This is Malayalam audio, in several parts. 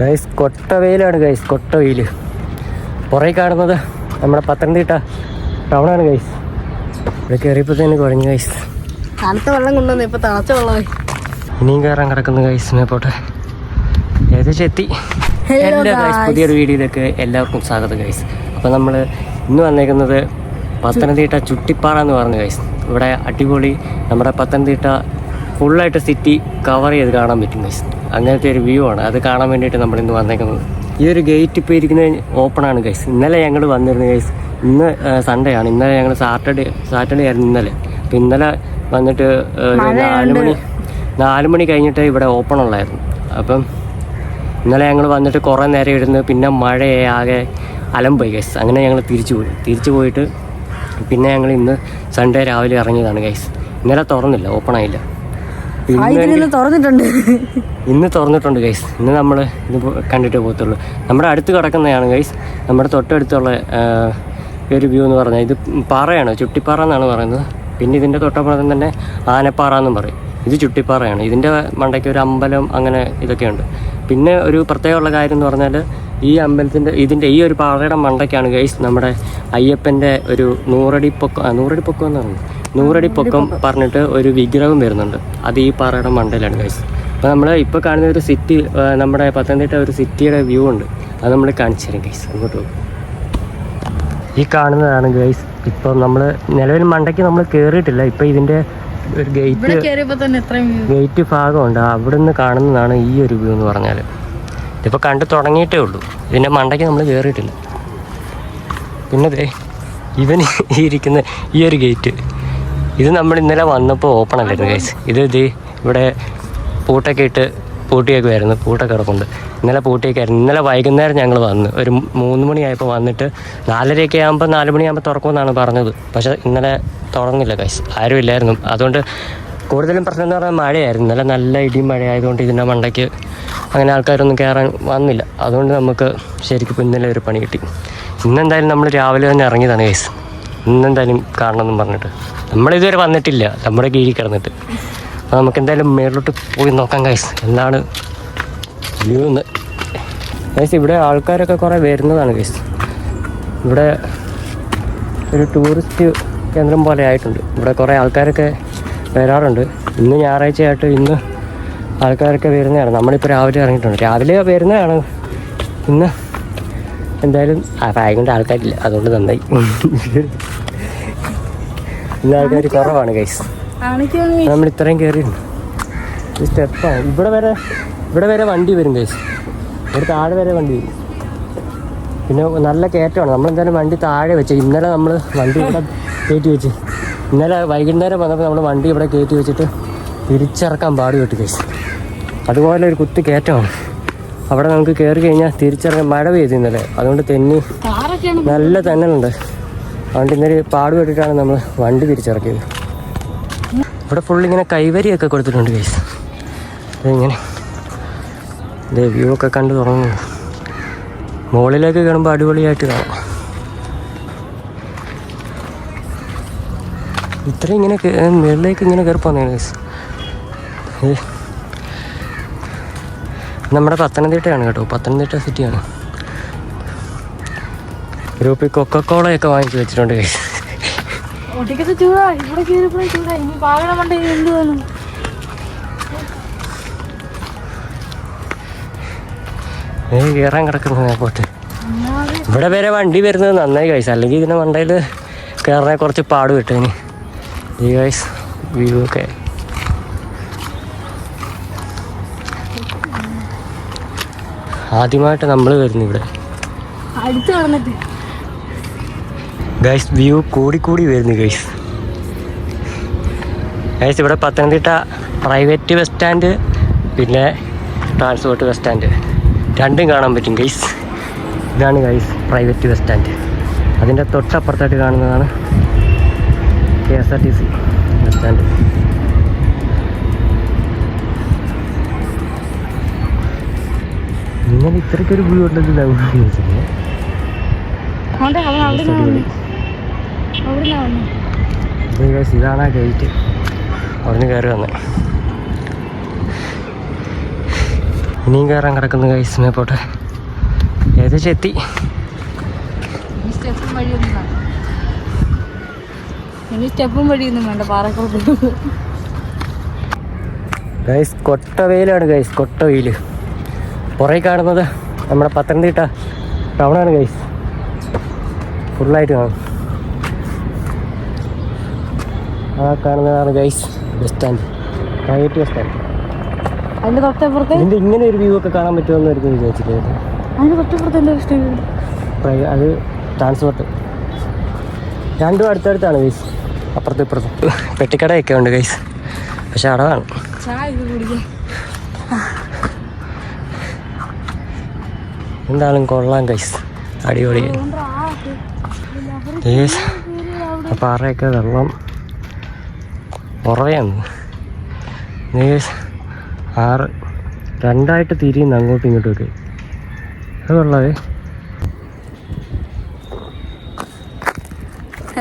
ഗൈസ് കൊട്ട വെയിലാണ് ഗൈസ് കൊട്ട വെയിൽ പുറകെ കാണുന്നത് നമ്മുടെ പത്തനംതിട്ട ടൗണാണ് ഗൈസ് ഇവിടെ കയറിയപ്പോൾ തന്നെ കുറഞ്ഞു ഗൈസ് തണുത്ത വെള്ളം കൊണ്ടുവന്നു ഇപ്പം തണുത്ത വെള്ളമായി. ഇനിയും കയറാൻ കിടക്കുന്നു ഗൈസിനെ പോട്ടെ. ഏകദേശം എത്തി. എന്റെ എല്ലാ ഗൈസ് പുതിയൊരു വീഡിയോയിലേക്ക് എല്ലാവർക്കും സ്വാഗതം ഗൈസ് അപ്പോൾ നമ്മൾ ഇന്ന് വന്നേക്കുന്നത് പത്തനംതിട്ട ചുട്ടിപ്പാറ എന്ന് പറഞ്ഞു ഗൈസ് ഇവിടെ അടിപൊളി നമ്മുടെ പത്തനംതിട്ട ഫുള്ളായിട്ട് സിറ്റി കവർ ചെയ്ത് കാണാൻ പറ്റും ഗൈസ് അങ്ങനത്തെ ഒരു വ്യൂ ആണ്. അത് കാണാൻ വേണ്ടിയിട്ട് നമ്മൾ ഇന്ന് വന്നേക്കുന്നത്. ഈ ഒരു ഗേറ്റ് ഇപ്പോൾ ഇരിക്കുന്നത് ഓപ്പൺ ആണ് ഗൈസ് ഇന്നലെ ഞങ്ങൾ വന്നിരുന്നു ഗൈസ് ഇന്ന് സൺഡേ ആണ്. ഇന്നലെ ഞങ്ങൾ സാറ്റർഡേ സാറ്റർഡേ ആയിരുന്നു ഇന്നലെ. അപ്പം ഇന്നലെ വന്നിട്ട് നാല് മണി നാല് മണി കഴിഞ്ഞിട്ട് ഇവിടെ ഓപ്പൺ ഉള്ളായിരുന്നു. അപ്പം ഇന്നലെ ഞങ്ങൾ വന്നിട്ട് കുറേ നേരം ഇരുന്ന് പിന്നെ മഴയെ ആകെ അലമ്പായി ഗൈസ് അങ്ങനെ ഞങ്ങൾ തിരിച്ചു പോയി. തിരിച്ചു പോയിട്ട് പിന്നെ ഞങ്ങൾ ഇന്ന് സൺഡേ രാവിലെ ഇറങ്ങിയതാണ് ഗൈസ് ഇന്നലെ തുറന്നില്ല ഓപ്പൺ ആയില്ല. ഇന്ന് തുറന്നിട്ടുണ്ട്. ഇന്ന് തുറന്നിട്ടുണ്ട് ഗൈസ് ഇന്ന് നമ്മൾ ഇത് കണ്ടിട്ട് പോകത്തുള്ളൂ. നമ്മുടെ അടുത്ത് കിടക്കുന്നതാണ് ഗൈസ് നമ്മുടെ തൊട്ടടുത്തുള്ള ഒരു വ്യൂ എന്ന് പറഞ്ഞാൽ ഇത് പാറയാണ് ചുട്ടിപ്പാറ എന്നാണ് പറയുന്നത്. പിന്നെ ഇതിന്റെ തൊട്ടപ്പുറത്ത് തന്നെ ആനപ്പാറ എന്നും പറയും. ഇത് ചുട്ടിപ്പാറയാണ്. ഇതിന്റെ മണ്ടയ്ക്ക് ഒരു അമ്പലം അങ്ങനെ ഇതൊക്കെയുണ്ട്. പിന്നെ ഒരു പ്രത്യേകമുള്ള കാര്യം എന്ന് പറഞ്ഞാൽ ഈ അമ്പലത്തിന്റെ ഇതിന്റെ ഈ ഒരു പാറയുടെ മണ്ടയ്ക്കാണ് ഗൈസ് നമ്മുടെ അയ്യപ്പന്റെ ഒരു നൂറടി പൊക്കം നൂറടി പൊക്കം എന്ന് പറയുന്നത്. നൂറടി പൊക്കം പറഞ്ഞിട്ട് ഒരു വിഗ്രഹം വരുന്നുണ്ട്. അത് ഈ പാറയുടെ മണ്ടയിലാണ് ഗൈസ് അപ്പോൾ നമ്മൾ ഇപ്പോൾ കാണുന്ന ഒരു സിറ്റി നമ്മുടെ പത്തനംതിട്ട ഒരു സിറ്റിയുടെ വ്യൂ ഉണ്ട്. അത് നമ്മൾ കാണിച്ചു തരാം ഗൈസ് അങ്ങോട്ട് പോകും ഈ കാണുന്നതാണ് ഗൈസ് ഇപ്പോൾ നമ്മൾ നിലവിൽ മണ്ടയ്ക്ക് നമ്മൾ കയറിയിട്ടില്ല ഇപ്പോൾ ഇതിന്റെ ഒരു ഗേറ്റ് ഗേറ്റ് ഭാഗമുണ്ട്. അവിടെ നിന്ന് കാണുന്നതാണ് ഈ ഒരു വ്യൂ എന്ന് പറഞ്ഞാൽ ഇതിപ്പോൾ കണ്ടു തുടങ്ങിയിട്ടേ ഉള്ളൂ. ഇതിന്റെ മണ്ടയ്ക്ക് നമ്മൾ കയറിയിട്ടില്ല പിന്നെ ദേ ഇവൻ ഈ ഇരിക്കുന്ന ഈ ഒരു ഗേറ്റ് ഇത് നമ്മൾ ഇന്നലെ വന്നപ്പോൾ ഓപ്പൺ അല്ലായിരുന്നു ഗൈസ് ഇത് ഇത് ഇവിടെ പൂട്ടൊക്കെ ഇട്ട് പൂട്ടിയൊക്കെ ആയിരുന്നു പൂട്ടൊക്കെ കിടപ്പുണ്ട്. ഇന്നലെ പൂട്ടിയൊക്കെ ആയിരുന്നു ഇന്നലെ വൈകുന്നേരം ഞങ്ങൾ വന്ന് ഒരു മൂന്ന് മണിയായപ്പോൾ വന്നിട്ട് നാലരയൊക്കെ ആകുമ്പോൾ നാല് മണിയാകുമ്പോൾ തുറക്കുമെന്നാണ് പറഞ്ഞത്. പക്ഷേ ഇന്നലെ തുറന്നില്ല ഗൈസ് ആരും ഇല്ലായിരുന്നു. അതുകൊണ്ട് കൂടുതലും പ്രശ്നം എന്ന് പറഞ്ഞാൽ മഴയായിരുന്നു. ഇന്നലെ നല്ല ഇടിയും മഴ ആയതുകൊണ്ട് ഇതിന്റെ മണ്ടയ്ക്ക് അങ്ങനെ ആൾക്കാരൊന്നും കയറാൻ വന്നില്ല. അതുകൊണ്ട് നമുക്ക് ശരിക്കും ഇന്നലെ ഒരു പണി കിട്ടി. ഇന്നെന്തായാലും നമ്മൾ രാവിലെ തന്നെ ഇറങ്ങിയതാണ് ഗൈസ് ഇന്നെന്തായാലും കാണണമെന്നും പറഞ്ഞിട്ട്. നമ്മളിതുവരെ വന്നിട്ടില്ല. നമ്മുടെ കീഴിൽ കിടന്നിട്ട്. അപ്പോൾ നമുക്ക് എന്തായാലും മേളിലോട്ട് പോയി നോക്കാം കൈസ് എന്താണ് വ്യൂ എന്ന് കൈസ് ഇവിടെ ആൾക്കാരൊക്കെ കുറേ വരുന്നതാണ് കൈസ് ഇവിടെ ഒരു ടൂറിസ്റ്റ് കേന്ദ്രം പോലെ ആയിട്ടുണ്ട്. ഇവിടെ കുറേ ആൾക്കാരൊക്കെ വരാറുണ്ട്. ഇന്ന് ഞായറാഴ്ചയായിട്ട് ഇന്ന് ആൾക്കാരൊക്കെ വരുന്നതാണ്. നമ്മളിപ്പോൾ രാവിലെ ഇറങ്ങിയിട്ടുണ്ട്. രാവിലെ വരുന്നതാണ്. ഇന്ന് എന്തായാലും ആ പ്രായം കൊണ്ട് ആൾക്കാരില്ല. അതുകൊണ്ട് നന്നായി. ഇന്ന് ആൾക്കാർ കുറവാണ് ഗൈസ് കാണിക്കുന്നു നമ്മൾ ഇത്രയും കയറിയിട്ടുണ്ട് സ്റ്റെപ്പാണ് ഇവിടെ വരെ ഇവിടെ വരെ വണ്ടി വരും ഗൈസ് ഇവിടെ താഴെ വരെ വണ്ടി വരും. പിന്നെ നല്ല കയറ്റമാണ്. നമ്മൾ എന്തായാലും വണ്ടി താഴെ വെച്ച്. ഇന്നലെ നമ്മൾ വണ്ടി ഇവിടെ കയറ്റി വെച്ച്. ഇന്നലെ വൈകുന്നേരം വന്നപ്പോൾ നമ്മൾ വണ്ടി ഇവിടെ കയറ്റി വെച്ചിട്ട് തിരിച്ചിറക്കാൻ പാടുപെട്ട് കൈസ് ഗൈസ് അതുപോലെ ഒരു കുത്തി കയറ്റമാണ്. അവിടെ നമുക്ക് കയറി കഴിഞ്ഞാൽ തിരിച്ചറിയാൻ മഴ പെയ്തു ഇന്നലെ. അതുകൊണ്ട് തെന്നി നല്ല തന്നലുണ്ട് അതുകൊണ്ട് ഇന്നലെ പാടുപെട്ടിട്ടാണ് നമ്മൾ വണ്ടി തിരിച്ചിറക്കിയത്. ഇവിടെ ഫുൾ ഇങ്ങനെ കൈവരിയൊക്കെ കൊടുത്തിട്ടുണ്ട് ഗൈസ് അതിങ്ങനെ ഇതേ വ്യൂ ഒക്കെ കണ്ടു തുടങ്ങുന്നു. മുകളിലേക്ക് കാണുമ്പോൾ അടിപൊളിയായിട്ട് കാണാം. ഇത്ര ഇങ്ങനെ മേളിലേക്ക് മുകളിലേക്ക് ഇങ്ങനെ കയറി പോകുന്നതാണ് ഗൈസ് ഏ. നമ്മുടെ പത്തനംതിട്ടയാണ് കേട്ടോ. പത്തനംതിട്ട സിറ്റിയാണ്. ഗ്രൂപ്പിൽ കൊക്കക്കോളയൊക്കെ വാങ്ങിച്ചു വെച്ചിട്ടുണ്ട് ഏ കയറാൻ കിടക്കുന്നു പോട്ട്. ഇവിടെ വരെ വണ്ടി വരുന്നത് നന്നായി കഴിച്ചു അല്ലെങ്കിൽ ഇതിന്റെ മണ്ടയിൽ കയറാൻ കുറച്ച് പാട് ഇനി. ഈ ഗൈസ് വ്യൂ ഒക്കെ. ആദ്യമായിട്ട് നമ്മൾ വരുന്നു ഇവിടെ. അടുത്ത് കിടന്നിട്ട് ഗൈസ് വ്യൂ കൂടി കൂടി വരുന്നു ഗൈസ് ഗൈസ് ഇവിടെ പത്തനംതിട്ട പ്രൈവറ്റ് ബസ് സ്റ്റാൻഡ് പിന്നെ ട്രാൻസ്പോർട്ട് ബസ് സ്റ്റാൻഡ് രണ്ടും കാണാൻ പറ്റും ഗൈസ് ഇതാണ് ഗൈസ് പ്രൈവറ്റ് ബസ് സ്റ്റാൻഡ് അതിന്റെ തൊട്ടപ്പുറത്തായിട്ട് കാണുന്നതാണ് K S R T C bus stand ഇങ്ങനെ ഇത്രയ്ക്കൊരു വ്യൂ ഉണ്ടെന്ന് നമ്മൾ വിചാരിച്ചില്ല. അവിടെ അവിടെ. അവിടെ ഇതാണ് ആ ഗേറ്റ് അവിടുന്ന് കയറി വന്നേ. ഇനിയും കയറാൻ കിടക്കുന്ന കൈസിനെ പോട്ടെ. ഏകദേശം എത്തി. സ്റ്റെപ്പും വഴിയൊന്നും വേണ്ട. ഗൈസ് കൊട്ട വെയിലാണ് ഗൈസ് കൊട്ട വെയിൽ പുറകെ കാണുന്നത് നമ്മുടെ പത്തനംതിട്ട ടൗണാണ് ഗൈസ് ഫുള്ളായിട്ട് കാണും. ആ കാണുന്നതാണ് guys bus stand private bus stand അതിന്റെ തൊട്ടപ്പുറത്ത്? ഇതിന്റെ ഇങ്ങനെ ഒരു വ്യൂ ഒക്കെ കാണാൻ പറ്റുമെന്ന് ഒരിക്കലും വിചാരിച്ചിട്ട് അതിന്റെ തൊട്ടപ്പുറത്ത് എന്താ ഇഷ്ടം? അത് ട്രാൻസ്പോർട്ട് രണ്ടും അടുത്തടുത്താണ് ഗൈസ് അപ്പുറത്ത് ഇപ്പുറത്തും. പെട്ടിക്കടയൊക്കെ ഉണ്ട് ഗൈസ് പക്ഷെ അടവാണ്. എന്തായാലും കൊള്ളാം കൈസ് അടിപൊളി. പാറയൊക്കെ വെള്ളം കുറയാണ് നേഴ്സ് ആറ് രണ്ടായിട്ട് തിരിയുന്നു അങ്ങോട്ടും ഇങ്ങോട്ടും ഒക്കെ. അത് കൊള്ളാവേ.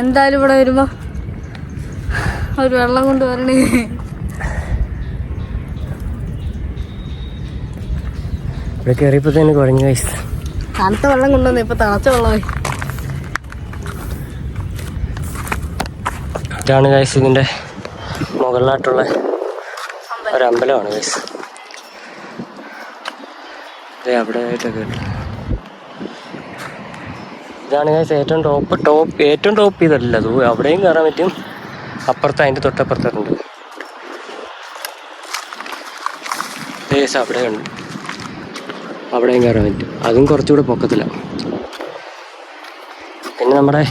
എന്തായാലും ഇവിടെ വരുമ്പോ ഒരു വെള്ളം കൊണ്ട് ഇവിടെ കയറിയപ്പോ തന്നെ കുഴഞ്ഞു ഗൈസ് തണുത്ത വെള്ളം കൊണ്ടുവന്ന് ഇപ്പൊ തണുത്ത വെള്ളമായി. ഇതാണ് ഗൈസ് ഇതിന്റെ മുകളിലായിട്ടുള്ള ഒരു അമ്പലമാണ് ഗൈസ് അതെ അവിടെ ആയിട്ടൊക്കെ ഇതാണ് ഗൈസ് ഏറ്റവും ടോപ്പ് ടോപ്പ് ഏറ്റവും ടോപ്പ് ഇതല്ല. അത് അവിടെയും കയറാൻ പറ്റും. അപ്പുറത്ത് അതിന്റെ തൊട്ടപ്പുറത്തുണ്ട് ഗൈസ് അവിടെ ഉണ്ട് അവിടെയും കയറാൻ പറ്റും. അതും കുറച്ചുകൂടെ പൊക്കത്തിലാണ് പിന്നെ നമ്മുടെ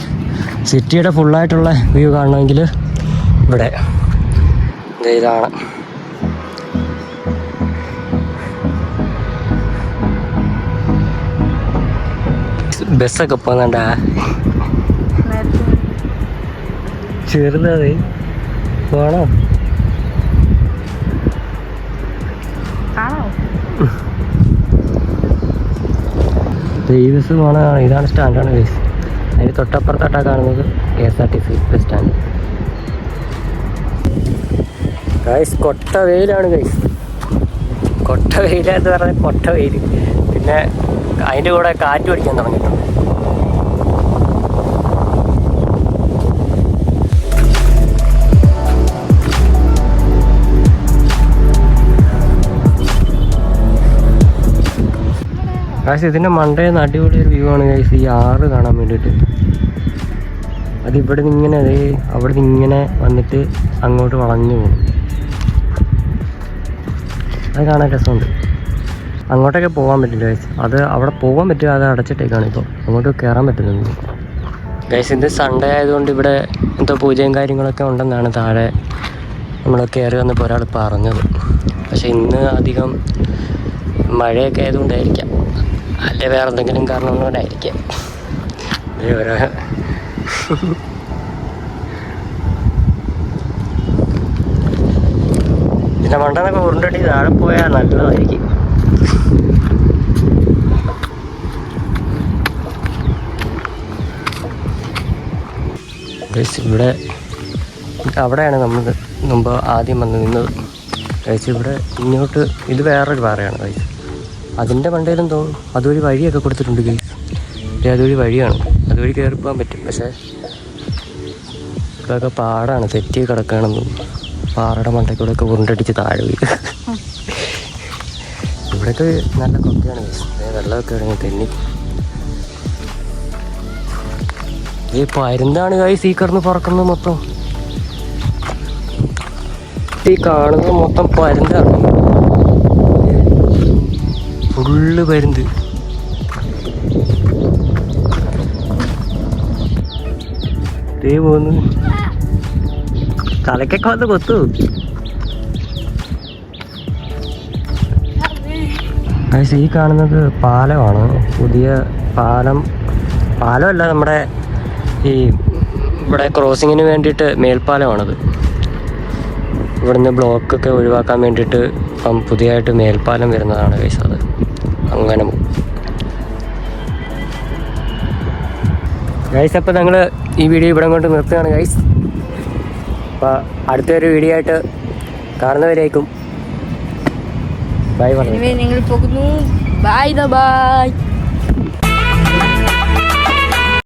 സിറ്റിയുടെ ഫുള്ളായിട്ടുള്ള വ്യൂ കാണണമെങ്കിൽ ഇവിടെ. ഇതാണ്. ബസ്സൊക്കെ പോകുന്നുണ്ട ചെറുതേ പോണോ. ദേ ഈ ബസ് പോണ ഇതാണ് സ്റ്റാൻഡാണ് ബസ് അതിന് തൊട്ടപ്പുറത്തായിട്ടാണ് കാണുന്നത് K S R T C bus stand guys കൊട്ട വെയിലാണ് ഗൈസ് കൊട്ട വെയിലെന്ന് പറഞ്ഞാൽ കൊട്ട വെയിൽ പിന്നെ അതിന്റെ കൂടെ കാറ്റ് പിടിക്കാൻ തുടങ്ങിയിട്ടുണ്ട്. ഗൈസ് ഇതിന്റെ മണ്ടയിൽ അടിപൊളി ഒരു വ്യൂ ആണ് ഗൈസ് ഈ ആറ് കാണാൻ വേണ്ടിയിട്ട്. അത് ഇവിടെ നിന്ന് ഇങ്ങനെ അതേ അവിടെ നിന്ന് ഇങ്ങനെ വന്നിട്ട് അങ്ങോട്ട് വളഞ്ഞു പോകും. അത് കാണാൻ രസമുണ്ട്. അങ്ങോട്ടൊക്കെ പോകാൻ പറ്റില്ല ഗൈസ് അത് അവിടെ പോകാൻ പറ്റുക അത് അടച്ചിട്ടേക്കാണ് ഇപ്പോൾ അങ്ങോട്ട് കയറാൻ പറ്റുന്നത് ഗൈസ് ഇത് സൺഡേ ആയതുകൊണ്ട് ഇവിടെ എന്തോ പൂജയും കാര്യങ്ങളൊക്കെ ഉണ്ടെന്നാണ് താഴെ നമ്മൾ കയറി വന്നപ്പോൾ ഒരാൾ പറഞ്ഞത്. പക്ഷേ ഇന്ന് അധികം മഴയൊക്കെ ആയതുകൊണ്ടായിരിക്കാം. അല്ലെ വേറെ എന്തെങ്കിലും കാരണം കൊണ്ടായിരിക്കാം ഓരോ പിന്നെ മണ്ടെന്നൊക്കെ ഉരുണ്ടടി താഴെ പോയാൽ നല്ലതായിരിക്കും. ഇവിടെ അവിടെയാണ് നമ്മൾ മുമ്പ് ആദ്യം വന്ന് നിന്നത്. കഴിച്ച് ഇവിടെ ഇങ്ങോട്ട് ഇത് വേറൊരു പാറയാണ് ഗൈസ്. അതിന്റെ മണ്ടയിലും തോന്നും അതൊരു വഴിയൊക്കെ കൊടുത്തിട്ടുണ്ട് ഗൈസ്. അതൊരു വഴിയാണ്. അതുവഴി കയറി പോകാൻ പറ്റും. പക്ഷേ ഇതൊക്കെ പാടാണ്. തെറ്റി കിടക്കുകയാണെന്ന് പാറയുടെ മണ്ടയ്ക്കൂടെയൊക്കെ ഉരുണ്ടടിച്ച് താഴെ വീഴും. ഇവിടെയൊക്കെ നല്ല കൊക്കയാണ് വെള്ളമൊക്കെ ഇറങ്ങി തെന്നി. ഈ പരുന്താണ് ഗൈസ് ഈ കിടന്ന് പറക്കുന്നത് മൊത്തം. ഈ കാണുന്നത് മൊത്തം പരുന്താണ്. ഫുള്ള് പരുന്ത് ദേ പോന്നു. തലക്കൊക്കെ വന്ന് കൊത്തു. ഈ കാണുന്നത് പാലമാണ്. പുതിയ പാലം. പാലമല്ല നമ്മുടെ ഈ ഇവിടെ ക്രോസിങ്ങിന് വേണ്ടിയിട്ട് മേൽപ്പാലമാണത്. ഇവിടുന്ന് ബ്ലോക്കൊക്കെ ഒഴിവാക്കാൻ വേണ്ടിയിട്ട് ഇപ്പം പുതിയതായിട്ട് മേൽപ്പാലം വരുന്നതാണ് കൈസ അങ്ങനെ ഗൈസ് അപ്പോൾ ഞങ്ങൾ ഈ വീഡിയോ ഇവിടെ കൊണ്ട് നിർത്തുകയാണ് ഗൈസ് അപ്പോൾ അടുത്തൊരു വീഡിയോ ആയിട്ട് കാണുന്നവരേക്കും. ബൈ പറഞ്ഞു നിങ്ങൾ പോകുന്നു. Bye bye